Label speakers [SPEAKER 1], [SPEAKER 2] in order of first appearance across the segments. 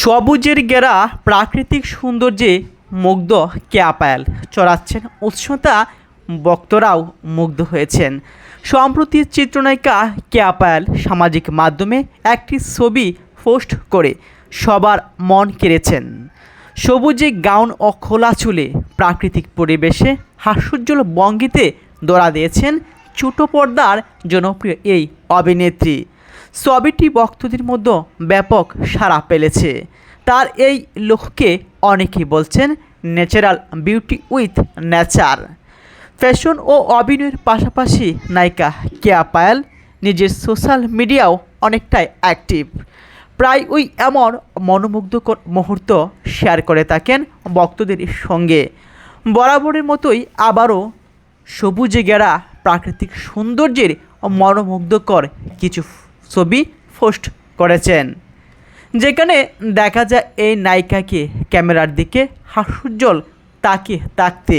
[SPEAKER 1] সবুজের ঘেরা প্রাকৃতিক সৌন্দর্যে মুগ্ধ ক্যাপায়াল চড়াচ্ছেন উৎসতা বক্তরাও মুগ্ধ হয়েছেন। সম্প্রতি চিত্রনায়িকা ক্যাপায়াল সামাজিক মাধ্যমে একটি ছবি পোস্ট করে সবার মন কেড়েছেন। সবুজে গাউন ও খোলা চুলে প্রাকৃতিক পরিবেশে হাস্যোজ্জ্বল ভঙ্গিতে দৌড়া দিয়েছেন ছোট পর্দার জনপ্রিয় এই অভিনেত্রী। ছবিটি ভক্তদের মধ্যে ব্যাপক সাড়া পেলেছে। তার এই লুককে অনেকেই বলছেন natural beauty with nature. Fashion ও অভিনয়ের পাশাপাশি নায়িকা কেয়া পায়াল নিজের সোশ্যাল মিডিয়াও অনেকটাই অ্যাক্টিভ। প্রায় ওই এমন মনোমুগ্ধকর মুহূর্ত শেয়ার করে থাকেন ভক্তদের সঙ্গে। বরাবরের মতোই আবারও সবুজে ঘেরা প্রাকৃতিক সৌন্দর্যের মনোমুগ্ধকর কিছু ছবি পোস্ট করেছেন। যেখানে দেখা যায় এই নায়িকাকে ক্যামেরার দিকে হাস্যোজ্জ্বল তাকে তাকতে।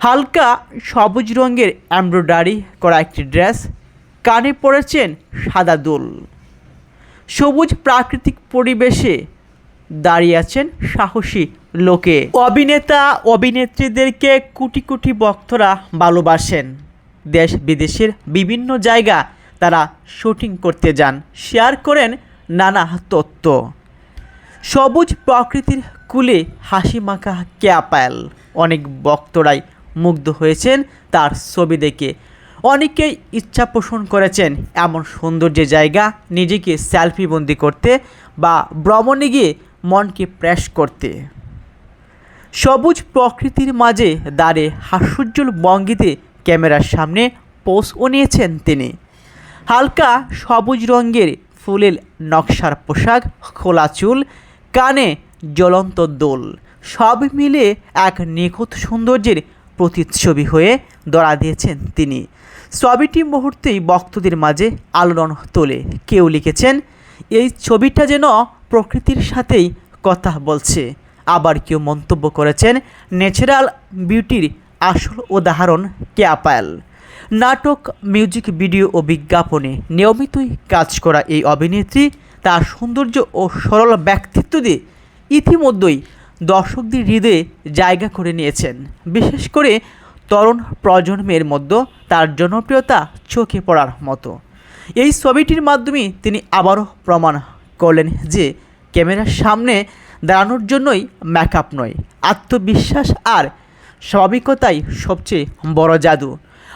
[SPEAKER 1] হালকা সবুজ রঙের এমব্রয়ডারি করা একটি ড্রেস, কানে পড়েছেন সাদা দোল। সবুজ প্রাকৃতিক পরিবেশে দাঁড়িয়ে আছেন সাহসী লোকে। অভিনেতা, অভিনেত্রীদেরকে কোটি কোটি ভক্তরা ভালোবাসেন। দেশ বিদেশের বিভিন্ন জায়গা তারা শুটিং করতে যান। শেয়ার করেন নানা তথ্য সবুজ প্রকৃতির কুলে হাসি মাখা ক্যাপাল অনেক বক্তরাই মুগ্ধ হয়েছেন তার ছবি দেখে। অনেকেই ইচ্ছা পোষণ করেছেন এমন সৌন্দর্য জায়গা নিজেকে সেলফিবন্দি করতে বা ভ্রমণে গিয়ে মনকে প্রেস করতে। সবুজ প্রকৃতির মাঝে দাঁড়িয়ে হাস্যোজ্জ্বল ভঙ্গিতে ক্যামেরার সামনে পোস্টও নিয়েছেন তিনি। হালকা সবুজ রঙের ফুলের নকশার পোশাক, খোলা চুল, কানে জ্বলন্ত দোল। সব মিলে এক নিখুঁত সৌন্দর্যের প্রতিচ্ছবি হয়ে দড়া দিয়েছেন তিনি। ছবিটি মুহূর্তেই ভক্তদের মাঝে আলোড়ন তোলে। কেউ লিখেছেন, এই ছবিটা যেন প্রকৃতির সাথেই কথা বলছে। আবার কেউ মন্তব্য করেছেন, ন্যাচারাল বিউটির আসল উদাহরণ ক্যাপাল নাটক, মিউজিক, ভিডিও ও বিজ্ঞাপনে নিয়মিতই কাজ করা এই অভিনেত্রী তার সৌন্দর্য ও সরল ব্যক্তিত্ব দিয়ে ইতিমধ্যেই দর্শকদের হৃদয়ে জায়গা করে নিয়েছেন। বিশেষ করে তরুণ প্রজন্মের মধ্যে তার জনপ্রিয়তা চোখে পড়ার মতো। এই ছবিটির মাধ্যমে তিনি আবারও প্রমাণ করলেন যে ক্যামেরার সামনে দাঁড়ানোর জন্যই মেকআপ নয়, আত্মবিশ্বাস আর স্বাভাবিকতাই সবচেয়ে বড় জাদু।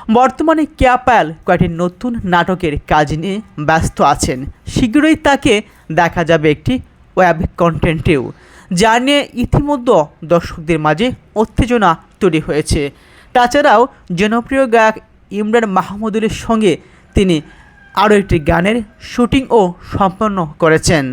[SPEAKER 1] বর্তমানে ক্যাপাল কয়েকটি নতুন নাটকের কাজ নিয়ে ব্যস্ত আছেন। শীঘ্রই তাকে দেখা যাবে একটি ওয়েব কন্টেন্টেও, যা নিয়ে ইতিমধ্যে দর্শকদের মাঝে উত্তেজনা তৈরি হয়েছে। তাছাড়াও জনপ্রিয় গায়ক ইমরান মাহমুদুলের সঙ্গে তিনি আরও একটি গানের শুটিংও সম্পন্ন করেছেন।